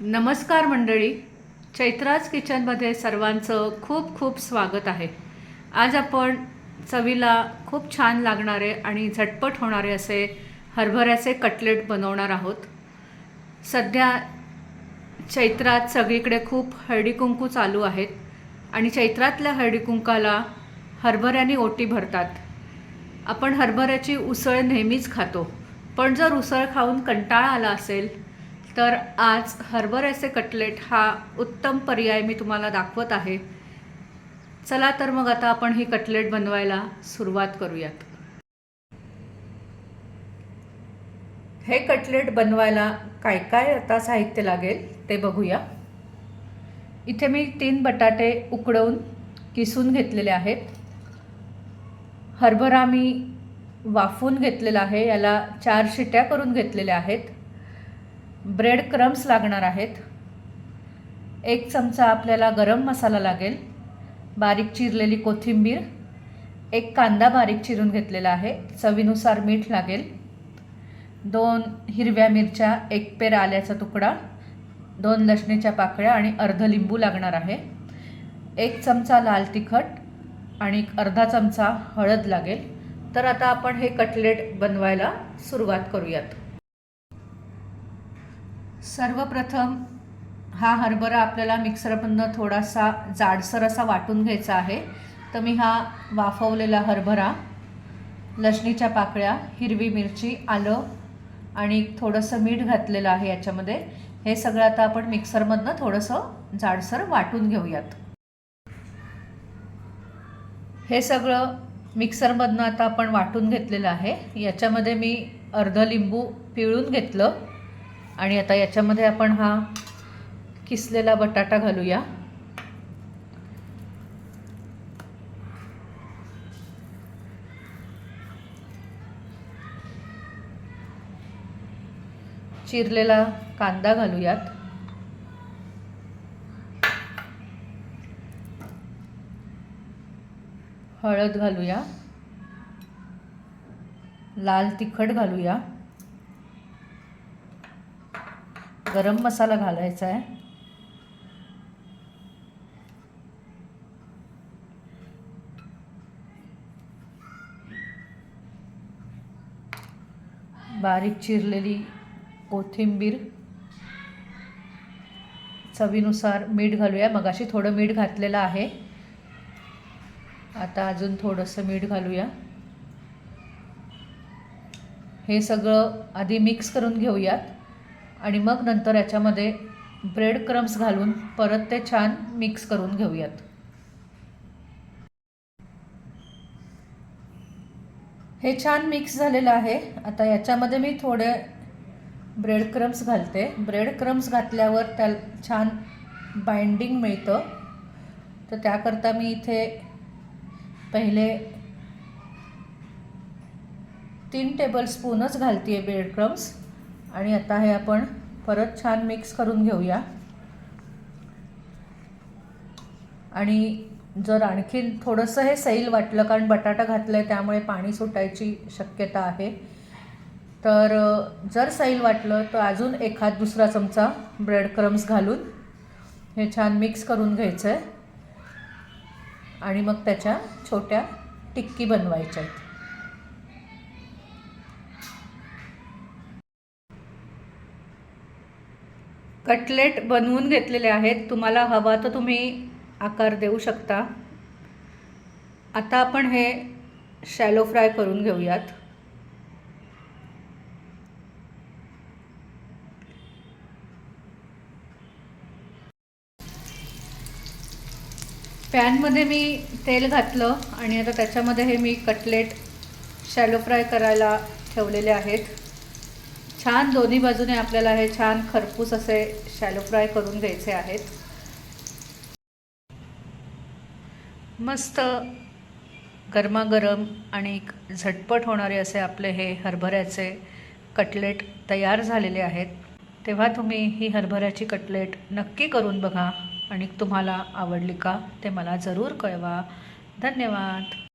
नमस्कार मंडळी. चैत्राज किचनमध्ये सर्वांचं खूप खूप स्वागत आहे. आज आपण चवीला खूप छान लागणारे आणि झटपट होणारे असे हरभऱ्याचे कटलेट बनवणार आहोत. सध्या चैत्रात सगळीकडे खूप हळदीकुंकू चालू आहेत आणि चैत्रातल्या हळदीकुंकाला हरभऱ्याने ओटी भरतात. आपण हरभऱ्याची उसळ नेहमीच खातो. पण जर उसळ खाऊन कंटाळा आला असेल तर आज हरभऱ्याचे कटलेट हा उत्तम पर्याय मी तुम्हाला दाखवत आहे. चला तर मग आता आपण ही कटलेट बनवायला सुरुवात करूयात. हे कटलेट बनवायला काय काय आता साहित्य लागेल ते बघूया. इथे मी तीन बटाटे उकडवून किसून घेतलेले आहेत. हरभरा मी वाफून घेतलेला आहे याला चार शिट्या करून घेतलेल्या आहेत. ब्रेड क्रम्स लागणार आहेत. एक चमचा आपल्याला गरम मसाला लागेल. बारीक चिरलेली कोथिंबीर. एक कांदा बारीक चिरून घेतलेला आहे. चवीनुसार मीठ लागेल. दोन हिरव्या मिरच्या एक पेर आल्याचा तुकडा. दोन लसणीच्या पाकळ्या आणि अर्ध लिंबू लागणार आहे. एक चमचा लाल तिखट आणि अर्धा चमचा हळद लागेल. तर आता आपण हे कटलेट बनवायला सुरुवात करूयात. सर्वप्रथम हा हरभरा आपल्याला मिक्सरमधनं थोडासा जाडसर असा वाटून घ्यायचा आहे. तर मी हा वाफवलेला हरभरा लसणीच्या पाकळ्या हिरवी मिरची आलं आणि थोडंसं मीठ घातलेलं आहे याच्यामध्ये. हे सगळं आता आपण मिक्सरमधनं थोडंसं जाडसर वाटून घेऊयात. हे सगळं मिक्सरमधनं आता आपण वाटून घेतलेलं आहे. याच्यामध्ये मी अर्ध लिंबू पिळून घेतलं. आणि आता याच्यामध्ये आपण हा किसलेला बटाटा घालूया. चिरलेला कांदा घालूयात. हळद घालूया. लाल तिखट घालूया. गरम मसाला घालायचा आहे. बारीक चिरलेली कोथिंबीर. चवीनुसार मीठ घालूया. मगाशी थोडं मीठ घातलेलं आहे. आता अजून थोडंसं मीठ घालूया. हे सगळं आधी मिक्स करून घेऊयात. आणि मग नंतर याच्यामध्ये ब्रेड क्रम्स घालून परत ते छान मिक्स करून घेऊयात. हे छान मिक्स झालेलं आहे. आता याच्यामध्ये मी थोडे ब्रेड क्रम्स घालते. ब्रेड क्रम्स घातल्यावर त्या छान बाइंडिंग मिळतं. तर त्याकरता मी इथे पहिले तीन टेबलस्पूनच घालते आहे ब्रेड क्रम्स. आणि आता हे आपण परत छान मिक्स करून घेऊया. आणि जर आणखीन थोडंसं हे सैल वाटलं कारण बटाटा घातलं आहे त्यामुळे पाणी सुटायची शक्यता आहे. तर जर सैल वाटलं तर अजून एखाद दुसरा चमचा ब्रेड क्रम्स घालून हे छान मिक्स करून घ्यायचं आहे आणि मग त्याच्या छोट्या टिक्की बनवायच्या आहेत कटलेट बनवून घेतलेले आहेत. तुम्हाला हवा तर तुम्ही आकार देऊ शकता. आता आपण हे शॅलो फ्राय करून घेऊयात. पॅनमध्ये मी तेल घातलं आणि आता त्याच्यामध्ये हे मी कटलेट शॅलो फ्राय करायला ठेवलेले आहेत. छान दोन्ही बाजूने आपल्याला हे छान खरपूस असे शॅलो फ्राय करून घ्यायचे आहेत. मस्त गरमागरम आणि झटपट होणारे असे आपले हे हरभऱ्याचे कटलेट तयार झालेले आहेत. तेव्हा तुम्ही ही हरभऱ्याची कटलेट नक्की करून बघा आणि तुम्हाला आवडली का ते मला जरूर कळवा. धन्यवाद.